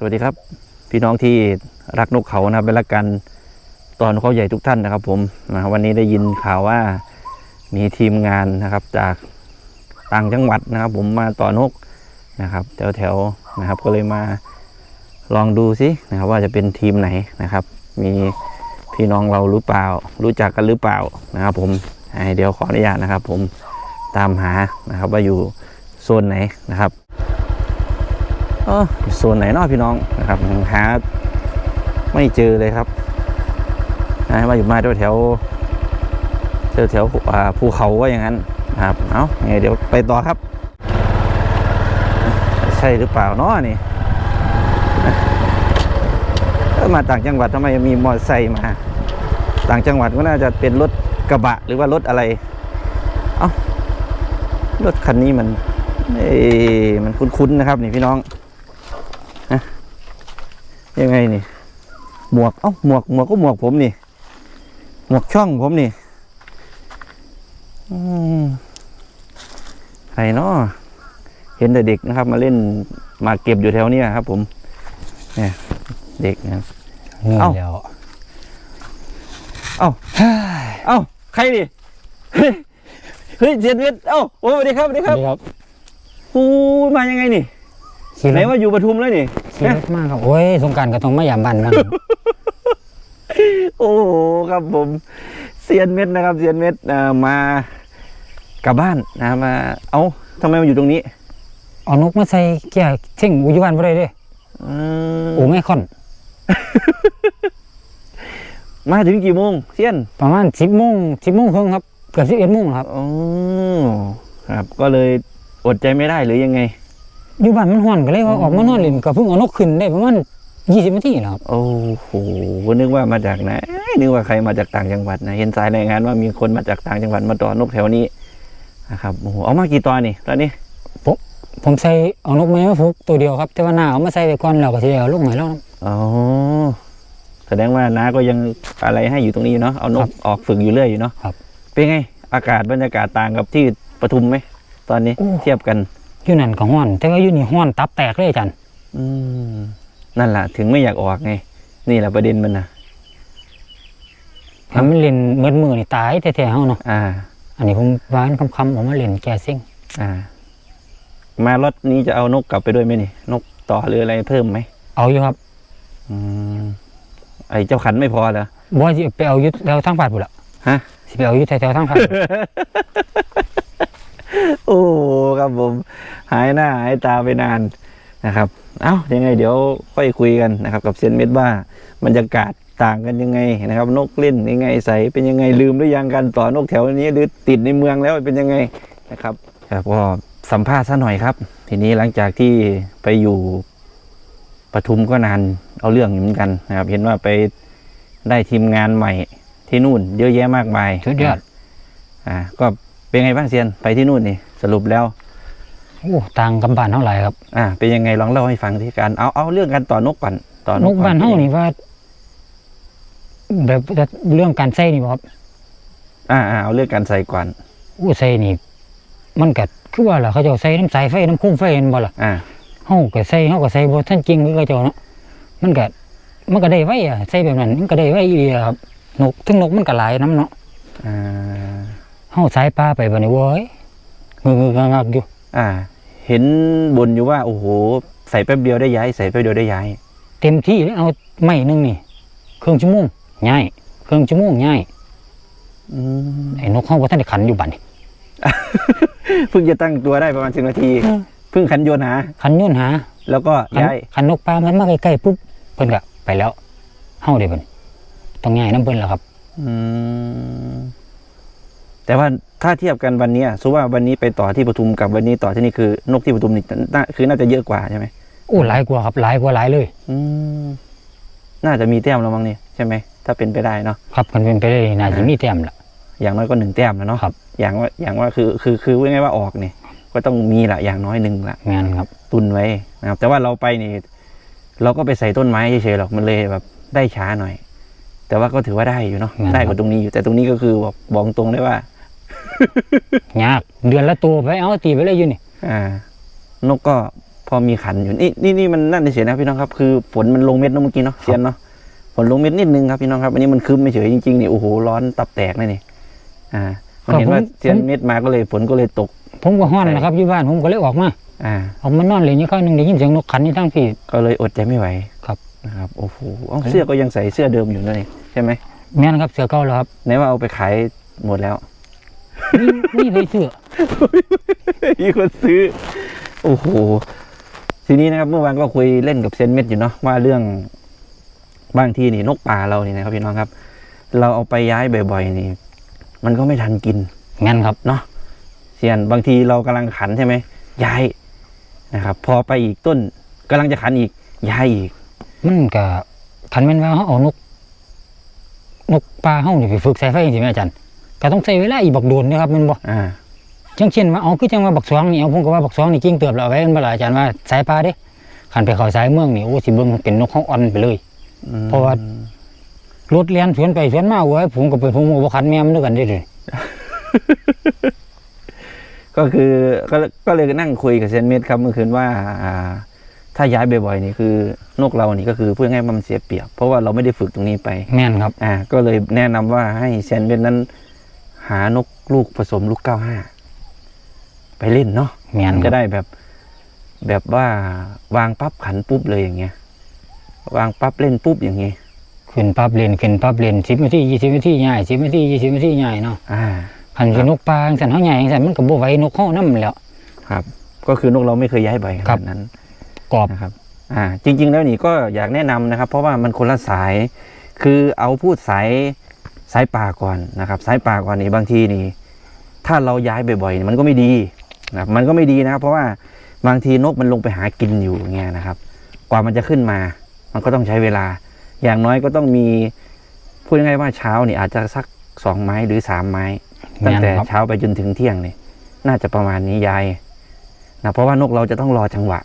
สวัสดีครับ พี่น้องที่รักนกเขานะครับเป็นรักกันตอนเขาใหญ่ทุกท่านนะครับ ผมนะวันนี้ได้ยินข่าวว่ามีทีมงานนะครับ จากต่างจังหวัดนะครับ ผมมาต่อนกนะครับแถวแถวๆนะครับ ก็เลยมาลองดูสินะครับ ว่าจะเป็นทีมไหนนะครับ มีพี่น้องเราหรือเปล่า รู้จักกันหรือเปล่านะครับ ผมเดี๋ยวขออนุญาตนะครับ ผมตามหานะครับ ว่าอยู่โซนไหนนะครับ ออโซนไหนเนาะพี่น้องนะครับหาไม่เจอเลยครับนะว่าอยู่มาแถวแถวแถวภูเขาว่าอย่างนั้นนะครับเอาไงเดี๋ยวไปต่อครับ ใช่หรือเปล่าเนาะนี่มาต่างจังหวัดทำไมมีมอเตอร์ไซค์มา ต่างจังหวัดก็น่าจะเป็นรถกระบะหรือว่ารถอะไร เอ้ารถคันนี้มันเอ้มันคุ้นๆนะครับ นี่พี่น้อง ยังไงนี่ หมวก เอ้า หมวก หมวกก็หมวกผมนี่ หมวกช่องผมนี่อืมใครเนาะเห็นแต่เด็กนะครับ มาเล่นมาเก็บอยู่แถวเนี้ยครับ ผม เนี่ย เด็กนะครับเงื่อนเอ้าแล้วเอ้าเอ้าใครดิเฮ้ยเฮ้ยเจียนเวทเอ้าโอ้สวัสดีครับสวัสดีครับครับปูมายังไงนี่ขี่ไหนรถว่าอยู่ปทุมแล้วนี่ ขี่รถมากครับ โอ้ยสงกรารก็ต้องมายามบ้านบ้างโอ้โหครับผมเซียนเม็ดนะครับเซียนเม็ดเอ่อมากลับบ้านนะมา เอ้าทำไมมาอยู่ตรงนี้เอานกมาใส่แก่เช่งอุยวันบ่ได้เด้อืมโอ้ไม่ค่อน มาถึงกี่โมงเซียน ประมาณสิบโมงสิบโมงครึ่งครับ เกือบสิบเอ็ดโมงครับอ๋อครับ ก็เลยอดใจไม่ได้หรือยังไง อยู่บ้านมันห้อนก็เลยว่าออกมานอนเล่นก็เพิ่งเอานกขึ้นได้ประมาณยี่สิบนาทีแล้วครับโอ้โหนึกว่ามาจากไหนนึกว่าใครมาจากต่างจังหวัดนะเห็นสายรายงานว่ามีคนมาจากต่างจังหวัดมาต่อนกแถวนี้นะครับโอ้โหเอามากี่ตัวนี่ตอนนี้ผมใส่เอานกไม้มาฝึกตัวเดียวครับ แต่ว่าหน้าเอามาใส่ไปก่อนแล้วก็สิได้เอาลูกใหม่แล้วครับอ๋อแสดงว่าน้าก็ยังอะไรให้อยู่ตรงนี้อยู่เนาะเอานครักบออกฝึกอยู่เรื่อยอยู่เนาะครับเป็นไง อากาศบรรยากาศต่างกับที่ปทุมไหมตอนนี้โอ้เทียบกัน อยู่นั่นก็ห้อน แต่ว่าอยู่นี่ห้อนตับแตกเลยอาจารย์อืมนั่นแหละถึงไม่อยากออกไง นี่แหละประเด็นมันนะถ้ามันเล่นเมืดมือนี่ตายแท้ๆเฮาเนาะอ่า อันนี้ผมวานคำๆผมมาเล่นแก่ซิ่งอ่า มารถนี้จะเอานกกลับไปด้วยไหมนี่ นกต่อหรืออะไรเพิ่มไหมเอาอยู่ครับ อืมไอ้เจ้าขันไม่พอเหรอบ่สิไปเอาอยู่แถวทางภาคพุ่นล่ะฮะสิไปเอาอยู่แถวๆทางภาค โอ้ครับผม หายหน้าหายตาไปนานนะครับ เอ้ายังไงเดี๋ยวค่อยคุยกันนะครับ กับเซียนเม็ดว่าบรรยากาศต่างกันยังไงนะครับ นกเล่นยังไงใสเป็นยังไงลืมหรือยังกันต่อนกแถวนี้หรือติดในเมืองแล้วเป็นยังไงนะครับครับก็สัมภาษณ์ซะหน่อยครับ ทีนี้หลังจากที่ไปอยู่ปทุมก็นานเอาเรื่องอยู่เหมือนกันนะครับ เห็นว่าไปได้ทีมงานใหม่ที่นู่น เยอะแยะมากมายสุดยอดอ่าก็ เป็นไงบ้างเซียนไปที่นู่นนี่สรุปแล้วโอ้ต่างกับบ้านเท่าไหร่ครับอ่าเป็นยังไงลองเล่าให้ฟังที่การเอาเอาเรื่องการต่อนกก่อนต่อนนกกก่อบ้านเฮานี่ว่าแบบเรื่องการใส่นี่บ่ครับอ่าอ่าเอาเรื่องการใส่ก่อนอู้ใส่นี่ มันก็คือว่าล่ะเขาเจ้าใส่น้ำสายไฟน้ำพุ่งไฟเห็นบ่ล่ะอ่าเฮาก็ใส่เฮาก็ใส่บ่ทันจริงคือเขาเจ้าเนาะมันก็มันก็ได้ไว้อะใส่แบบนั้น มันก็ได้ไว้อีหลีอะครับนกถึงนกมันก็หลายน้ำเนาะอ่า เฮาสายปลาไปบัดนี้เว้ยงึกๆงักๆอยู่ อ่า เห็นบนอยู่ว่า โอ้โห ใส่แป๊บเดียวได้ย้าย ใส่แป๊บเดียวได้ย้าย เต็มที่เลยเอาไม้หนึงนี่เครึ่องชั่วโมงง่ายเครึ่องชั่วโมงง่ายอืม ไอ้นกเฮาบ่ทันได้ขันอยู่บัดนี้เพิ่งจะตั้งตัวได้ประมาณสิบนาที เพิ่งขันโยนหา ขันโยนหา แล้วก็ขันย้าย ขันนกปลามันมาใกล้ๆปุ๊บเพิ่นก็ไปแล้วเฮาได้เพิ่นต้องง่ายน้ำเพิ่นแล้วครับ อืม แต่ว่าถ้าเทียบกันวันเนี้ยสมมุติว่าวันนี้ไปต่อที่ปทุมกับวันนี้ต่อที่นี่คือนกที่ปทุมนี่น่าคือน่าจะเยอะกว่าใช่ไหมโอ้หลายกว่าครับหลายกว่าหลายเลย อืมน่าจะมีแต้มแล้วมั้งเนี่ยใช่ไหมถ้าเป็นไปได้เนาะครับกันเป็นไปได้น่าจะมีแต้มละอย่างน้อยก็หนึ่งแต้มแล้วเนาะครับ อย่างว่าอย่างว่าคือคือคือว่าไงว่าออกเนี่ยก็ต้องมีละอย่างน้อยหนึ่งละงานครับ ตุนไว้นะครับ แต่ว่าเราไปนี่เราก็ไปใส่ต้นไม้เฉยๆหรอกมันเลยแบบได้ช้าหน่อย แต่ว่าก็ถือว่าได้อยู่เนาะได้กว่าตรงนี้อยู่แต่ตรงนี้ก็คือบอกบอกตรงได้ว่า ยากเดือนละตัวไปเอาตีไปเลยอยู่นี่อ่านกก็พอมีขันอยู่นี่นี่นี่มันนั่นเฉยๆนะพี่น้องครับ คือฝนมันลงเม็ดเนอะเมื่อกี้เนาะเซียนเนาะฝนลงเม็ดนิดนึงครับพี่น้องครับอันนี้มันคืมไม่เฉยจริงๆนี่โอ้โหร้อนตับแตกเลยนี่อ่ามันเห็นว่าเซียนเม็ดมาก็เลยฝนก็เลยตก ผมก็ฮ้อนนะครับอยู่บ้านผมก็เลยออกมาอ่าออกมานอนเลยนี่ข้าวหนึงได้ยินเสียงนกขันนี่ทั้งพี่ก็เลยอดใจไม่ไหวครับนะครับโอ้โหเอ้าเสื้อก็ยังใส่เสื้อเดิมอยู่เลยใช่ไหมแม่นครับเสือเก่าแล้วครับไหนว่าเอาไปขายหมดแล้ว นี่นี่ไปเสือมีคนซื้อ โอ้โห ทีนี้นะครับ เมื่อวานก็คุยเล่นกับเซนเม็ดอยู่เนาะว่าเรื่องบางทีนี่นกป่าเรานี่นะครับพี่น้องครับ เราเอาไปย้ายบ่อยๆนี่ มันก็ไม่ทันกินแม่นครับเนาะเซียนบางทีเรากำลังขันใช่ไหมย้ายนะครับ พอไปอีกต้นกำลังจะขันอีกย้ายอีก มันก็ขันแม่นว่าเขาเอานกนกปลาเฮานี่ไปฝึกใส่ไฟจริงๆอาจารย์ ก็ต้องใช้เวลาอีกบักโดนนะครับแมันบ่อ่าจังเช่นว่าเอาคือจังว่าบักสวงนี่เอาผมก็ว่าบักสวงนี่กิ้งเติบแล้วเอาไว้มันบ่ล่ะอาจารย์ว่าสายปลาเด้ขันไปเข้าสายเมืองนี่โอ้สิเบิ่งเป็นนกเฮาอ่อนไปเลยอืมเพราะว่ารถเลียนสวนไปสวนมาเว้ยผมก็ไปผมก็บ่คันแม่มันด้วยกันเด้เลยก็คือก็ก็เลยนั่งคุยกับเซนเม็ดครับเมื่อคืนว่าอ่าถ้าย้ายบ่อยๆนี่คือนกเรานี่ก็คือพูดง่ายๆว่ามันเสียเปรียบเพราะว่าเราไม่ได้ฝึกตรงนี้ไปแม่นครับอ่าก็เลยแนะนำว่าให้เซนเวนนั้น หานกลูกผสมลูกเก้าห้าไปเล่นเนาะแม่นมันคจะรับได้แบบ แบบว่าวางปั๊บขันปุ๊บเลยอย่างเงี้ย วางปั๊บเล่นปุ๊บอย่างเงี้ยขึ้นปั๊บเล่นขึ้นปั๊บเล่น10นาที20นาทีใหญ่10นาที20นาทีใหญ่เนาะอ่าคันสินกปลาจังซั่นเฮาใหญ่จังซั่นมันก็บ่ไหวนกเฮานำแหล้ว ครับ ก็คือนกเราไม่เคยย้ายบ่อยขครันาบดนั้นกรอบนะครับ อ่า จริง ๆ แล้วนี่ก็อยากแนะนำนะครับ เพราะว่ามันคนละสาย คือเอาพูดสาย สายป่าก่อนนะครับสายป่าก่อนนี่บางทีนี่ ถ้าเราย้ายบ่อยๆนี่มันก็ไม่ดีนะครับมันก็ไม่ดีนะครับ เพราะว่าบางทีนกมันลงไปหากินอยู่เงี้ยนะครับ กว่ามันจะขึ้นมา มันก็ต้องใช้เวลา อย่างน้อยก็ต้องมีพูดง่ายๆว่าเช้านี่อาจจะสักสองไม้หรือสามไม้ ตั้งแต่แม่นครับเช้าไปจนถึงเที่ยงนี่น่าจะประมาณนี้ยายนะเพราะว่านกเราจะต้องรอจังหวะ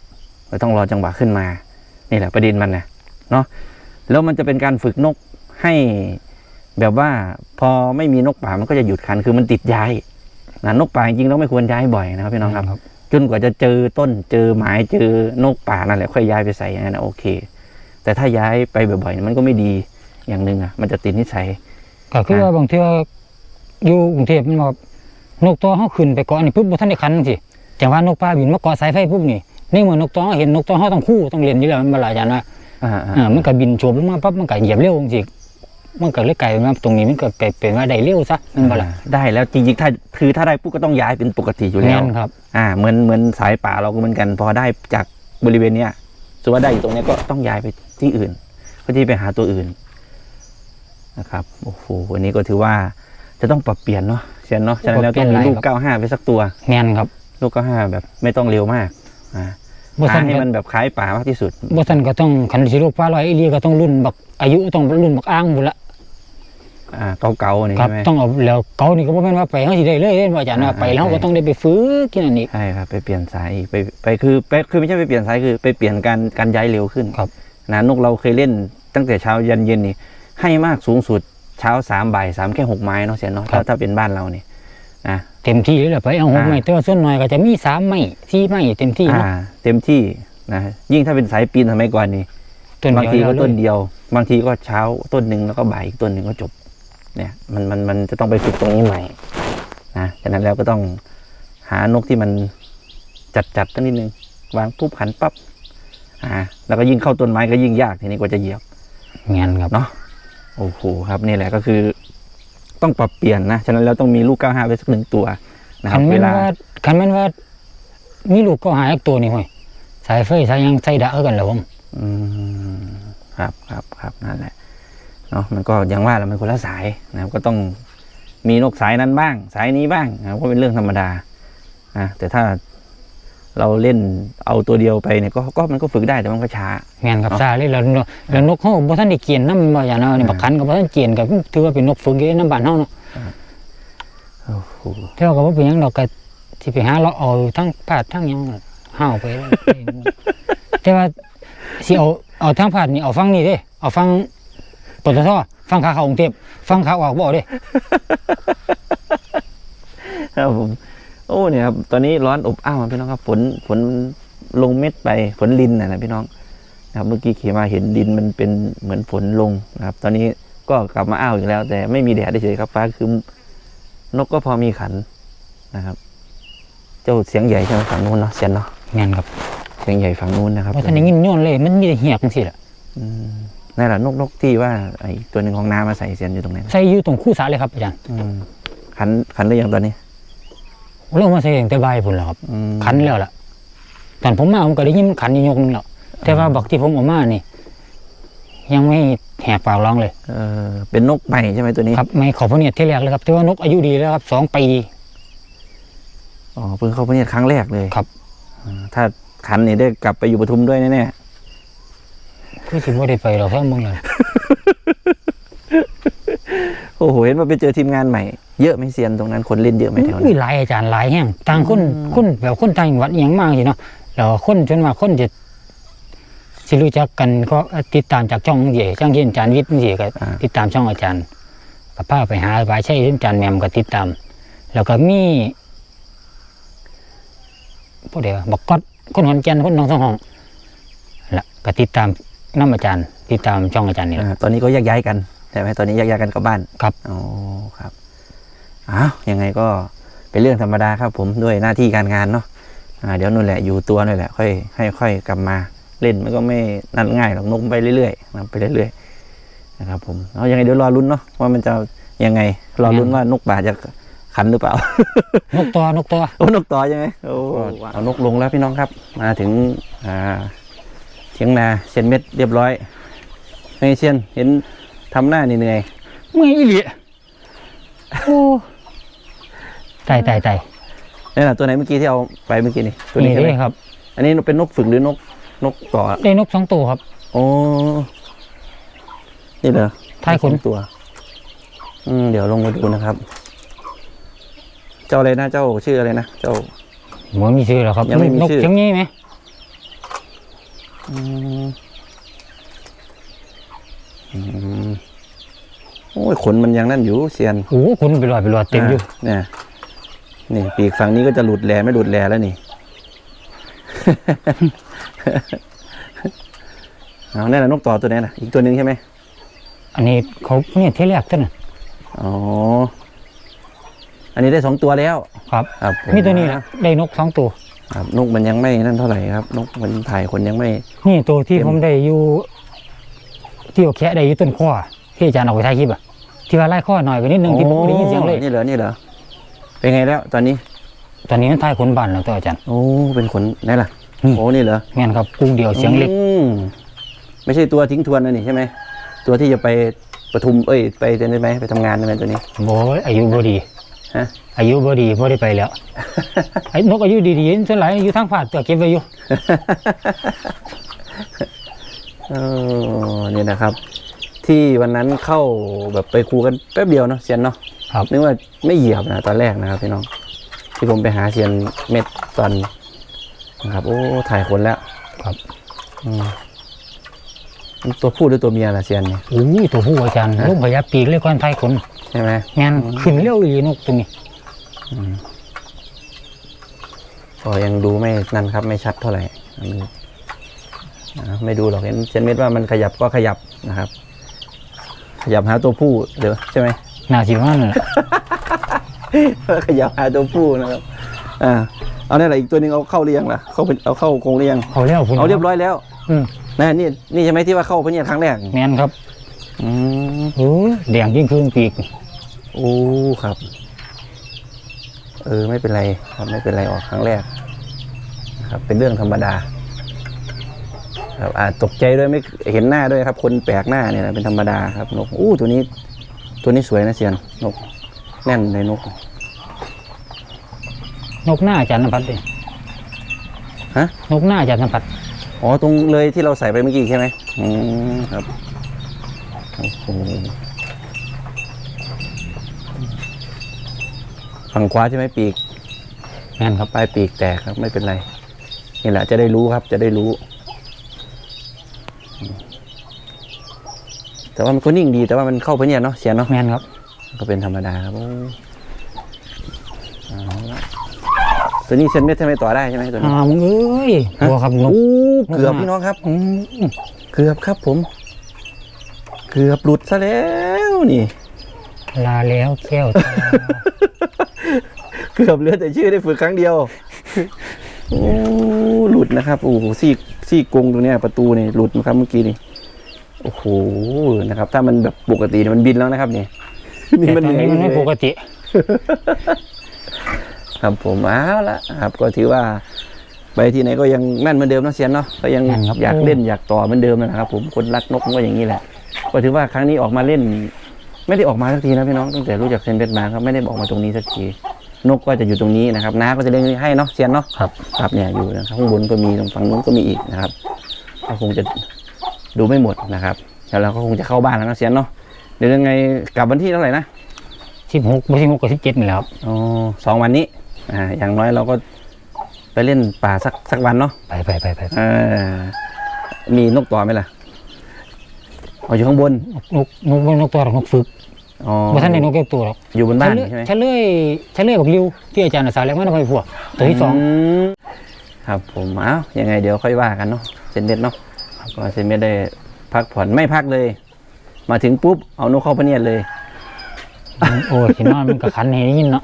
เราต้องรอจังหวะขึ้นมา นี่แหละประเด็นมันนะเนาะแล้วมันจะเป็นการฝึกนกให้ แบบว่าพอไม่มีนกป่ามันก็จะหยุดคันคือมันติดย้ายนะนกป่าจริงๆเราไม่ควรย้ายบ่อยนะครับพี่น้องครับ จนกว่าจะเจอต้นเจอหมายเจอนกป่านั่นแหละค่อยย้ายไปใส่อย่างนั้นนะโอเค แต่ถ้าย้ายไปบ่อยๆมันก็ไม่ดีอย่างหนึ่งอะ มันจะติดนิสัยก็คือว่าบางเทื่ออยู่กรุงเทพมันบอกนกตัวเฮาขึ้นไปเกาะนี่ปุ๊บบ่ทันได้คันจังซี่จังว่านกปลาบินมาเกาะสายไฟปุ๊บนี่นี่เหมือนนกตัวเฮาเห็นนกตัวเฮาต้องคู่ต้องเรียนอยู่แล้วมันบ่ล่ะอาจารย์ว่าอ่าอ่ามันก็บินโฉบลงมาปั๊บมันก็เหยียบเร็วจังซี่ มันก็เลยกลายเป็นว่าตรงนี้มันก็กลายเป็นว่าได้เร็วซะมันบ่ล่ะได้แล้วจริงๆถ้าคือถ้าได้ปุ๊บก็ต้องย้ายเป็นปกติอยู่แล้วแม่นครับ อ่าเหมือนเหมือนสายป่าเราก็เหมือนกัน พอได้จากบริเวณเนี้ยสมมติว่าได้อยู่ตรงเนี้ยก็ต้องย้ายไปที่อื่นเพื่อที่ไปหาตัวอื่นนะครับโอ้โหวันนี้ก็ถือว่าจะต้องปรับเปลี่ยนเนาะเชียนเนาะฉะนั้นแล้วต้องมีลูกเก้าห้าไปสักตัว แม่นครับลูกเก้าห้าแบบไม่ต้องเร็วมากอ่าบ่หาซั่นให้ก็มันแบบคล้ายป่ามากที่สุด บ่ซั่นก็ต้องคันสิลูกปลาลอยอีหลีก็ต้องรุ่นบักอายุต้องรุ่นบักอ้างพุ่นละ อ่าเก่าๆนี่ครับใช่ไหมต้องเอาแล้วเก่านี่ก็บ่แม่นว่าไปเฮาสิได้เลยเด้ว่าอาจารย์ว่าอ่าไปแล้วก็ต้องได้ไปฝึกกินอันนี้ ใช่ครับไปเปลี่ยนสายอีกไปไปคือไปคือไม่ใช่ไปเปลี่ยนสายคือไปเปลี่ยนการการย้ายเร็วขึ้นครับ นะนกเราเคยเล่นตั้งแต่เช้ายันเย็นนี่ให้มากสูงสุดเช้าสามบ่ายสามแค่หกไม้เนาะเสียเนาะครัถ้าบ ถ้าเป็นบ้านเรานี่นะเต็มที่เลยแหละไปเอาหกอ่าไม้แต่ว่าส่วนน้อยก็จะมีสามไม้สี่ไม้เต็มที่อ่าเนาะเต็มที่นะยิ่งถ้าเป็นสายปีนสมัยก่อนนี่ ต้นบางเดีทียวก็แล้วต้นเลยเดียว บางทีก็เช้าต้นหนึ่งแล้วก็บ่ายอีกต้นหนึ่งก็จบ เนี่ยมันมันมันจะต้องไปฝึกตรงนี้ใหม่นะฉะนั้นแล้วก็ต้องหานกที่มันจัดจัดตั้งนิดนึงวางปุ๊บขันปั๊บอ่าแล้วก็ยิ่งเข้าต้นไม้ก็ยิ่งยากทีนี้กว่าจะเหยียบเงี้ยครับเนาะโอ้โหครับนี่แหละก็คือ ต้องปรับเปลี่ยนนะฉะนั้นแล้วต้องมีลูกเก้าห้าไปสักหนึ่งตัวนะคคัรับนเวแม่นลาว่าคันแม่นว่ามีลูกก็หายอีกตัวนี่ห้อยสายไฟสายหยังใส่ดะเอากันแล้วผมอืมครับครับครับนั่นแหละ เนาะมันก็อยังว่าแหละมันคนละสายนะครับก็ต้องมีนกสายนั้นบ้าง สายนี้บ้างนะครับก็เป็นเรื่องธรรมดานะแต่ถ้าเราเล่นเอาตัวเดียวไปเนี่ยก็ก็มันก็ฝึกได้แต่มันก็ช้าเงี้ยครับเนาะซาเลยแล้วเนาะแล้วนกเฮาบ่ทันได้เกียนนำบ่อย่างเนาะนี่อ่าบักคันก็บ่ทันเกียนก็ถือว่าเป็นนกฝึกอยู่ในน้ำบ้านเฮาเนาะโอ้โหแต่ว่าก็บ่เป็นหยังดอกก็สิไปหาเลาะเอาทั้งพาดทั้งหยังห้าวไปเลยแต่ว่าสิเอาเอาทั้งพาดนี่เอาฟังนี่เด้เอาฟัง ปตทฟังขาเข้ากรุงเทพฟังขาออกบ่เด้ครับผมโอ้เนี่ยครับตอนนี้ร้อนอบอ้าวพี่น้องครับฝนฝนลงเม็ดไปฝนลินนะนะพี่น้องนะครับเมื่อกี้ขี่มาเห็นดินมันเป็นเหมือนฝนลงนะครับ ตอนนี้ก็กลับมาอ้าวอีกแล้ว แต่ไม่มีแดดเฉยๆครับฟ้าคืมนกก็พอมีขันนะครับ เจ้าเสียงใหญ่ใช่ไหมฝั่งนู้นเนาะเสียนเนาะแม่นครับเสียงใหญ่ฝั่งนู้นนะครับว่าท่านได้ยินโยนเลย มันมีแต่เหียกจังซี่ล่ะอืม นั่นแหละนกนกที่ว่าไอ้ตัวหนึ่งของน้ามาใส่เสียนอยู่ตรงไหนนะใส่อยู่ตรงคู่สาเลยครับอาจารย์อืมขันขันหรือยังตอนนี้ลงมาใส่ตั้งแต่บ่ายพุ่นแล้วครับอืมขันแล้วล่ะตอนผมมาผมก็ได้ยินมันขันอยู่ยกนึงแล้วแต่ว่าบักที่ผมเออกมานี่ ยังไม่แหกปากร้องเลยเออเป็นนกใหม่ใช่ไหมตัวนี้ครับไม่ขอพระเนียดที่แรกเลยครับแต่ว่านกอายุดีแล้วครับสองปีอ๋อเพิ่งเข้าพระเนียดครั้งแรกเลยครับอ่าถ้าขันนี่ได้กลับไปอยู่ปทุมด้วยแน่ คือสิบ่ได้ไปหรอกเพราะมึงเลยๆโอ้โหเห็นว่าไปเจอทีมงานใหม่ เยอะไหม่เซียนตรงนั้นคนเล่นเยอะไหมแถวอุ้ยนั้นหลายอาจารย์หลายแห่งต่างคนคนแบบคนต่างจังหวัดอหย่างมากสิเนาะแล้วคนจนมากคนจะสิรู้จักกันก็ติดตามจากช่องเย่ช่างเย็นอาจารย์วิทย์นี่ก็อ่าติดตามช่องอาจารย์กับพาไปหาบายใช่อาจารย์แหมมก็ติดตาม แล้วก็มีพวกเดียวบอกก๊อตคนขอนแก่นคนหนองสองห้องละก็ติดตาม น้ำอาจารย์ติดตามช่องอาจารย์นี่แหละ อ่าตอนนี้ก็แยกย้ายกันใช่ไหมตอนนี้แยกย้ายกันกลับบ้านครับ อ๋อครับอ้าวยังไงก็เป็นเรื่องธรรมดาครับ ผมด้วยหน้าที่การงานเนาะอ่าเดี๋ยวนู่นแหละอยู่ตัวนั่นแหละค่อยให้ค่อยกลับมาเล่นมันก็ไม่นั่นง่ายหรอกนกไปเรื่อยๆนะไปเรื่อยๆนะครับ ผมเอายังไงเดี๋ยวรอลุ้นเนาะว่ามันจะยังไงรอลุ้นว่านกป่าจะขันหรือเปล่า นกตัวนกตัว โอ้นกต่อใช่ไหมโอ้เอานกลงแล้วพี่น้องครับ มาถึงอ่า เชียงนาเชียนเม็ดเรียบร้อยไงเชียนเห็นทำหน้านี่เหนื่อยเมื่อยอีหลีโอ้ตายตายตายนี่แหละตัวไหนเมื่อกี้ที่เอาไปเมื่อกี้นี่ตัวนี้นี่ใช่ไหมเลยครับ อันนี้เป็นนกฝึกหรือนกนกต่อได้นกสองตัวครับโอ้นี่เหรอท้ายขนสองตัว อืมเดี๋ยวลงมาดูนะครับ เจ้าอะไรนะเจ้าชื่ออะไรนะเจ้าเหมือนมีชื่อแล้วครับยังไม่มีนกชื่อเชียงนี้ไหมอืมอืม โอ้ยขนมันยังนั่นอยู่เซียนโอ้โหคุณไปลอยไปลอยเต็มอยู่เนี่ยนี่ปีกฝั่งนี้ก็จะหลุดแลไม่หลุดแลแล้วนี่เอาเนี่ยแหละนกต่อตัวนี้นะอีกตัวหนึ่งใช่ไหมอันนี้เขาเนี่ยที่แรกท่านน่ะอ๋ออันนี้ได้สองตัวแล้ว ครับ ครับผมีตัวนี้นะได้นกสองตัว ครับนกมันยังไม่นั่นเท่าไหร่ครับ นกมันถ่ายคนยังไม่ นี่ตัวที่เต็มผมได้อยู่ ที่เอาแคะได้อยู่ต้นข้อที่อาจารย์เอาไปถ่ายคลิปอะที่ว่าไล่ข้อหน่อยไปนิดนึงที่ผมไม่ได้ยินเสียงเลยนี่เหรอนี่เหรอเป็นไงแล้ว ตอนนี้ ตอนนี้มันถ่ายขนบานแล้วตัวอาจารย์โอ้เป็นขนนี่ล่ะนี่โอ้นี่เหรอแม่นครับกุ้งเดียวเสียงเล็กอืมไม่ใช่ตัวทิ้งทวนนะนี่ใช่ไหมตัวที่จะไปปทุมเอ้ยไปเดินได้ไหมไปทำงานได้ไหมตัวนี้โอ้ยอายุบ่ดีฮะ อายุบ่ดีบ่ได้ไปแล้วไอ้นกอายุดีๆส่วนหลายอยู่ทางภาคตัวเก็บไว้อยู่เออนี่นะครับ ที่วันนั้นเข้าแบบไปคูกันแป๊บเดียวเนาะเซียนเนาะครับนึกว่าไม่เหยียบนะตอนแรกนะครับพี่น้อง ที่ผมไปหาเซียนเม็ดตอนนะครับโอ้ถ่ายคนแล้วครับอืมมันตัวผู้หรือตัวเมียล่ะเซียนเนี่ยโอ้ยตัวผู้อาจารย์ฮะลูกพญาปีกเลยก่อนถ่ายขน ใช่ไหมงานขึ้นเร็วอีหลีนกตัวนี้อืมก็ยังดูไม่นั่นครับ ไม่ชัดเท่าไหร่อันนี้อ่าไม่ดูหรอกเห็นเซียนเม็ดว่ามันขยับก็ขยับนะครับ ขยับหาตัวผู้เดี๋ยวใช่ไหมน่าสิว่านั่นแหละขยับหาตัวผู้นะครับอ่าเอาเนี่ยแหละอีกตัวหนึงเอาเข้าหรือยังล่ะเข้าเป็นเอาเข้าโครงหรือยังเอาแล้วคุณเอาเรียบร้อยแล้วอืมนะนี่นี่ใช่ไหมที่ว่าเข้าพะเนี่ยครั้งแรกแม่นครับ อืมโอ้ยแดงยิ่งขึ้นปีก โอ้ครับ เออไม่เป็นไรครับไม่เป็นไรออกครั้งแรกนะครับ เป็นเรื่องธรรมดาครับอาจตกใจด้วยไม่เห็นหน้าด้วยครับ คนแปลกหน้าเนี่ยนะเป็นธรรมดาครับนกอู้ตัวนี้ ตัวนี้สวยนะเซียนนก แน่นเลยนก นกหน้าอาจารย์นภัสดิฮะ นกหน้าอาจารย์นภัสอ๋อตรงเลยที่เราใส่ไปเมื่อกี้ใช่ไหมอืมครับโอ้โห ฝั่งขวาใช่ไหมปีกแม่นครับปลายปีกแตกครับไม่เป็นไร นี่แหละจะได้รู้ครับจะได้รู้อืมแต่ว่ามันก็นิ่งดีแต่ว่ามันเข้าไปเนี่ยเนาะเสียเนาะแม่นครับ ก็เป็นธรรมดาครับโอ้เอาละตัวนี้เซนเม็ดทำไมต่อได้ใช่ไหมตัวนี้อ่ามึงเอ้ยบัวครับนกโอ้เกือบพี่น้องครับอืมเกือบครับผม เกือบหลุดซะแล้วนี่ ลาแล้วแก้วตาเกือบเหลือแต่ชื่อได้ฝึกครั้งเดียวโอ้หลุดนะครับโอ้โหซี่ซี่กรงตรงเนี้ยประตูเนี่ยหลุดนะครับเมื่อกี้นี่โอ้โหนะครับ ถ้ามันแบบปกติเนี่ยมันบินแล้วนะครับนี่นี่แต่มันตอนนี้มันไม่เหปอยกติ ครับผมเอาละครับ ก็ถือว่า ไปที่ไหนก็ยังแม่นเหมือนเดิมนะเซียนเนาะก็ยังแม่นครับอยากเล่นอยากต่อเหมือนเดิมนะครับ ผมคนรักนกมันก็อย่างนี้แหละ ก็ถือว่าครั้งนี้ออกมาเล่น ไม่ได้ออกมาสักทีนะพี่น้องตั้งแต่รู้จักเซนเบสมาครับไม่ได้ออกมาตรงนี้สักทีนกก็จะอยู่ตรงนี้นะครับน้าก็จะเล่นให้เนาะเซียนเนาะครับครับเนี่ยอยู่นะครับข้างบนก็มีตรงฝั่งนู้นก็มีอีกนะครับก็คงจะดูไม่หมดนะครับแล้วเราก็คงจะเข้าบ้านแล้วนะเซียนเนาะเดี๋ยวยังไงกลับวันที่เท่าไหร่นะสิบหกบ่สิบหกกับสิบเจ็ดนี่แหละครับอ๋อสองวันนี้อ่าอย่างน้อยเราก็ไปเล่นป่าสักสักวันเนาะไปไปไปไปเออมีนกต่อไหมล่ะ เอาอยู่ข้างบนนกนกนกนกตัวหรอกนกฝึกอ๋อบ่ท่านได้นกแก้วตัวหรอกอยู่บนบ้านใช่ไหมเฉลยเฉลยกับริวที่อาจารย์อาสาแล้วมันเอาไปพวกตัวที่สองมครับผมเอ้ายังไงเดี๋ยวค่อยว่ากันเนาะเซนเม็ดเนาะก็เซนเม็ดได้พักผ่อนไม่พักเลย มาถึงปุ๊บเอานกเข้าพะเนียดเลย โอ้ยสินอนมันก็ขันเฮยินเนาะ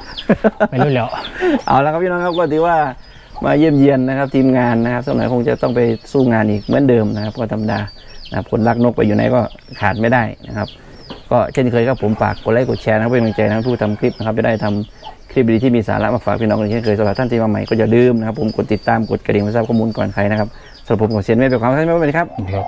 ไปรู้แล้วเอาละครับพี่น้องครับก็ถือว่ามาเยี่ยมเยียนนะครับทีมงานนะครับสักหน่อยคงจะต้องไปสู้งานอีกเหมือนเดิมนะครับก็ธรรมดา นะครับคนรักนกไปอยู่ไหนก็ขาดไม่ได้นะครับ ก็เช่นเคยครับผมฝากกดไลค์กดแชร์นะครับเป็นกำลังใจนะครับผู้ทำคลิปนะครับจะได้ทำคลิปดีที่มีสาระมาฝากพี่น้องกันเช่นเคยสำหรับท่านที่มาใหม่ก็อย่าลืมนะครับผมกดติดตามกดกระดิ่งเพื่อทราบข้อมูลก่อนใครนะครับสำหรับผมขอเซียนเมฆเป็นความท่านไม่เป็นครับครับ